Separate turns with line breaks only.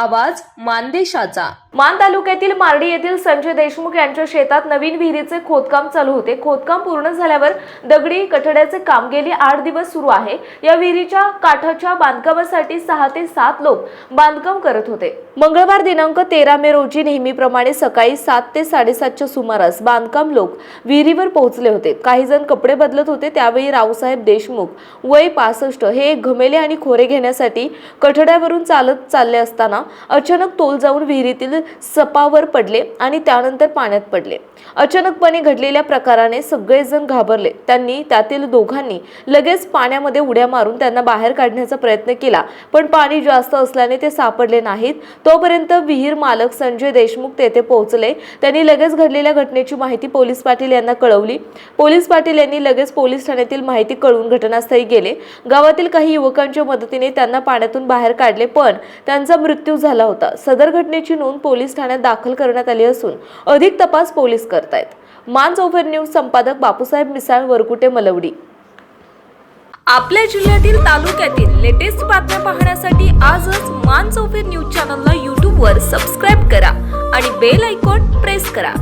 आवाज मानदेशाचा. मान तालुक्यातील मार्डी येथील संजय देशमुख यांच्या शेतात नवीन विहिरीचे खोदकाम चालू होते. खोदकाम पूर्ण झाल्यावर दगडी कठड्याचे काम गेली आठ दिवस सुरू आहे. या विहिरीच्या काठाच्या बांधकामासाठी सहा ते सात लोक बांधकाम करत होते. मंगळवार दिनांक तेरा मे रोजी नेहमीप्रमाणे सकाळी सात ते साडेसातच्या सुमारास बांधकाम लोक विहिरीवर पोहोचले होते. काही जण कपडे बदलत होते. त्यावेळी रावसाहेब देशमुख वय पासष्ट हे एक घमेले आणि खोरे घेण्यासाठी कठड्यावरून चालत चालले असताना अचानक तोल जाऊन विहिरीतील सपावर पडले आणि त्यानंतर पाण्यात पडले. अचानकपणे घडलेल्या प्रकाराने सगळेजण घाबरले. त्यांनी त्यातील दोघांनी लगेच पाण्यामध्ये उड्या मारून त्यांना बाहेर काढण्याचा प्रयत्न केला. पण पाणी जास्त असल्याने ते सापडले नाहीत. तोपर्यंत विहीर मालक संजय देशमुख तेथे पोहोचले. त्यांनी लगेच घडलेल्या घटनेची माहिती पोलीस पाटील यांना कळवली. पोलीस पाटील यांनी लगेच पोलीस ठाण्यातील माहिती कळवून घटनास्थळी गेले. गावातील काही युवकांच्या मदतीने त्यांना पाण्यातून बाहेर काढले पण त्यांचा मृत्यू झाला होता. सदर घटनेची नोंद पोलीस ठाण्यात दाखल करण्यात आली असून अधिक तपास पोलीस करतायत. मान ओव्हर न्यूज संपादक बापूसाहेब मिसाळ वरकुटे मलवडी. आपल्या जिल्ह्यातील तालुक्यातील लेटेस्ट बातम्या पाहण्यासाठी आजच मान चौफेर न्यूज चॅनलला यूट्यूबवर सबस्क्राईब करा आणि बेल आयकॉन प्रेस करा.